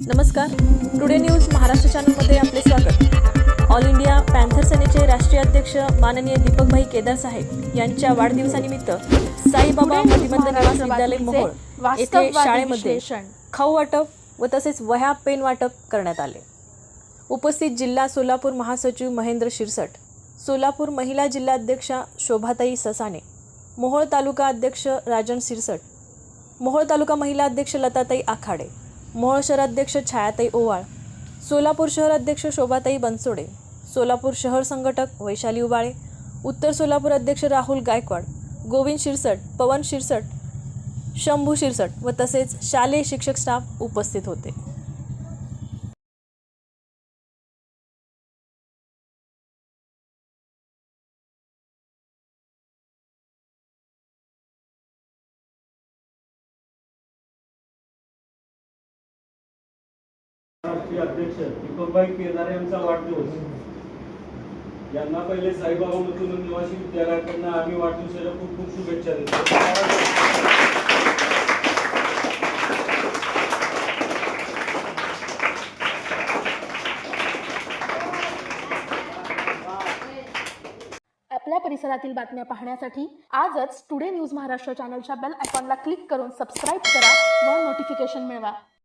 नमस्कार. Today news Maharashtra चॅनलमध्ये आपले स्वागत. ऑल इंडिया पॅन्थर सेनेचे राष्ट्रीय अध्यक्ष माननीय दीपकभाई केदार साहेब यांच्या वाढदिवसानिमित्त साईबाबा मतिमंद निवास विद्यालय मोहोळ येथे शाळेमध्ये खाऊ वाटप व तसेच वह्या पेन वाटप करण्यात आले. उपस्थित जिल्हा सोलापूर महासचिव महेंद्र शिरसट सोलापूर महिला जिल्हाध्यक्षा शोभाताई ससाने मोहोळ तालुका अध्यक्ष राजन सिरसट मोहोळ तालुका महिला अध्यक्ष लताताई आखाडे मोहोळ शहराध्यक्ष छायाताई ओवाळ सोलापूर शहर अध्यक्ष शोभाताई बनसोडे सोलापूर शहर संघटक वैशाली उबाळे उत्तर सोलापूर अध्यक्ष राहुल गायकवाड गोविंद शिरसट पवन शिरसट शंभू शिरसट व तसेच शालेय शिक्षक स्टाफ उपस्थित होते. राष्ट्रीय अध्यक्ष दीपकभाई केदार यांचा वाढदिवस. यांना पहिले साईबाबा मधून निवासी विद्यालयाकडनं आम्ही वाढदिवसाच्या खूप खूप शुभेच्छा देतो. आपल्या परिसरातील बातम्या पाहण्यासाठी आजच टुडे न्यूज महाराष्ट्र चॅनलच्या बेल आयकॉनला क्लिक करून सबस्क्राईब करा व नोटिफिकेशन मिळवा.